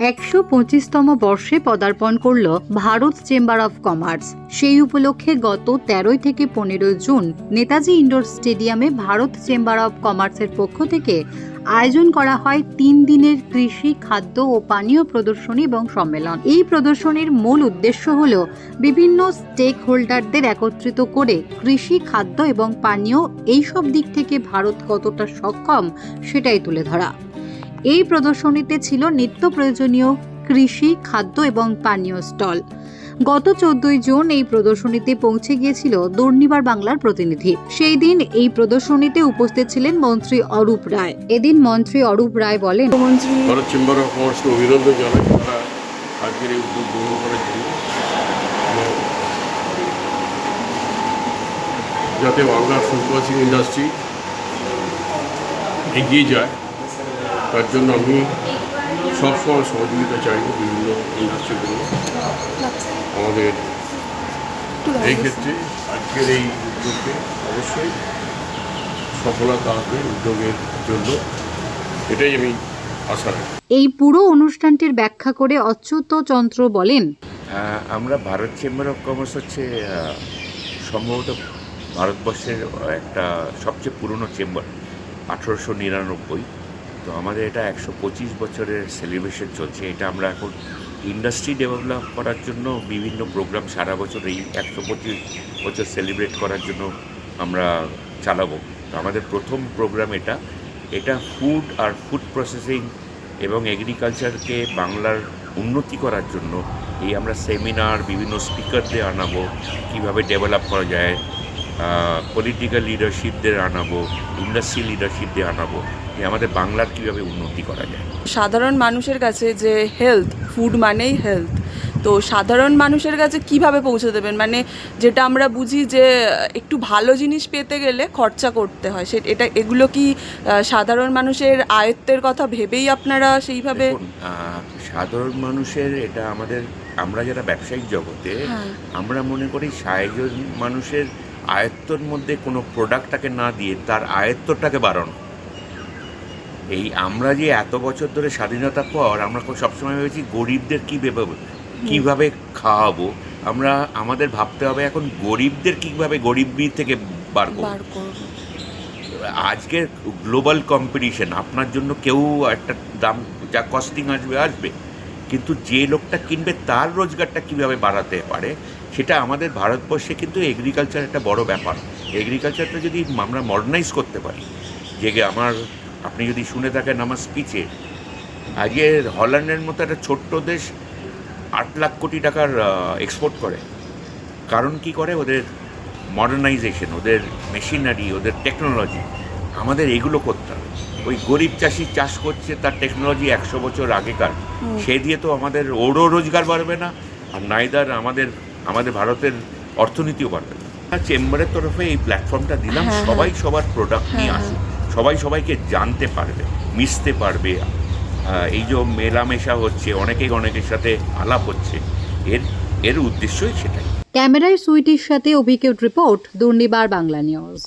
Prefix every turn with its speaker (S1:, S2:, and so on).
S1: একশো পঁচিশতম বর্ষে পদার্পণ করল ভারত চেম্বার অফ কমার্স। সেই উপলক্ষে গত তেরোই থেকে পনেরোই জুন নেতাজি ইন্ডোর স্টেডিয়ামে ভারত চেম্বার অফ কমার্সের পক্ষ থেকে আয়োজন করা হয় তিন দিনের কৃষি, খাদ্য ও পানীয় প্রদর্শনী এবং সম্মেলন। এই প্রদর্শনীর মূল উদ্দেশ্য হল বিভিন্ন স্টেক হোল্ডারদের একত্রিত করে কৃষি, খাদ্য এবং পানীয় এইসব দিক থেকে ভারত কতটা সক্ষম সেটাই তুলে ধরা। এই প্রদর্শনীতে ছিল নিত্য প্রয়োজনীয় কৃষি খাদ্য এবং পানীয় স্টল। গত চোদ্দই জুন এই প্রদর্শনীতে পৌঁছে গিয়েছিল দুর্নিবার বাংলার প্রতিনিধি। সেই দিন এই প্রদর্শনীতে উপস্থিত ছিলেন মন্ত্রী অরূপ রায়। এদিন মন্ত্রী অরূপ রায় বলেন
S2: ভারত চেম্বার অফ কমার্সকে অভিনন্দন জানাই তারা আজকের এই উদ্যোগ গ্রহণ করার জন্য যাতে বাংলার ফুড প্রসেসিং ইন্ডাস্ট্রি এগিয়ে যায়। তার জন্য আমি সবসময় সহযোগিতা চাইব বিভিন্ন ইন্ডাস্ট্রিগুলো আমাদের এই ক্ষেত্রে আজকের এই উদ্যোগকে অবশ্যই সফলতা আসবে উদ্যোগের জন্য। এটাই আমি আশা রাখি।
S1: এই পুরো অনুষ্ঠানটির ব্যাখ্যা করে অচ্যুত চন্দ্র বলেন
S3: আমরা ভারত চেম্বার অফ কমার্স হচ্ছে সম্ভবত ভারতবর্ষের একটা সবচেয়ে পুরনো চেম্বার আঠেরোশো নিরানব্বই। তো আমাদের এটা একশো পঁচিশ বছরের সেলিব্রেশন চলছে। এটা আমরা এখন ইন্ডাস্ট্রি ডেভেলপ করার জন্য, বিভিন্ন প্রোগ্রাম সারা বছর এই একশো পঁচিশ বছর সেলিব্রেট করার জন্য আমরা চালাবো। তো আমাদের প্রথম প্রোগ্রাম এটা। এটা ফুড আর ফুড প্রসেসিং এবং এগ্রিকালচারকে বাংলার উন্নতি করার জন্য এই আমরা সেমিনার বিভিন্ন স্পিকারদের আনাবো, কীভাবে ডেভেলপ করা যায় পলিটিক্যাল লিডারশিপদের আনাবো ইন্ডাস্ট্রি লিডারশিপদের আনাবো যে আমাদের বাংলার কীভাবে উন্নতি করা যায়
S4: সাধারণ মানুষের কাছে যে হেলথ ফুড মানেই হেলথ তো সাধারণ মানুষের কাছে কীভাবে পৌঁছে দেবেন মানে যেটা আমরা বুঝি যে একটু ভালো জিনিস পেতে গেলে খরচা করতে হয় সে এটা এগুলো কি সাধারণ মানুষের আয়ত্তের কথা ভেবেই আপনারা সেইভাবে
S3: সাধারণ মানুষের এটা আমাদের আমরা যারা ব্যবসায়িক জগতে
S4: হ্যাঁ।
S3: আমরা মনে করি সাধারণ মানুষের আয়ত্তর মধ্যে কোনো প্রোডাক্টটাকে না দিয়ে তার আয়ত্তটাকে বাড়ানো। এই আমরা যে এত বছর ধরে স্বাধীনতার পর আমরা সবসময় ভেবেছি গরিবদের কী ভেবে কীভাবে খাওয়াবো আমরা আমাদের ভাবতে হবে এখন গরিবদের কীভাবে গরিবী থেকে বার করব। আজকের গ্লোবাল কম্পিটিশন আপনার জন্য কেউ একটা দাম যা কস্টিং আসবে আসবে। কিন্তু যে লোকটা কিনবে তার রোজগারটা কীভাবে বাড়াতে পারে সেটা আমাদের ভারতবর্ষে কিন্তু এগ্রিকালচার একটা বড় ব্যাপার। এগ্রিকালচারটা যদি আমরা মডার্নাইজ করতে পারি যে আমার আপনি যদি শুনে থাকেন আমার স্পিচে আজকে হল্যান্ডের মতো একটা ছোট্ট দেশ আট লাখ কোটি টাকার এক্সপোর্ট করে। কারণ কি করে? ওদের মডার্নাইজেশন ওদের মেশিনারি ওদের টেকনোলজি আমাদের এগুলো করতে হবে। ওই গরিব চাষি চাষ করছে তার টেকনোলজি একশো বছর আগেকার। সে দিয়ে তো আমাদের ওরও রোজগার বাড়বে না আর নাইদার আমাদের আমাদের ভারতের অর্থনীতিও বাড়বে। না চেম্বারের তরফে এই প্ল্যাটফর্মটা দিলাম
S4: হ্যাঁ,
S3: সবাই সবার প্রোডাক্ট নিয়ে
S4: হ্যাঁ,
S3: আসুক। সবাই সবাইকে জানতে পারবে মিশতে পারবে। এই যে মেলামেশা হচ্ছে অনেকে অনেকের সাথে আলাপ হচ্ছে। এর এর উদ্দেশ্যই সেটাই।
S1: ক্যামেরায় সুইটির সাথে অভিকেট রিপোর্ট দুর্নিবার বাংলা নিউজ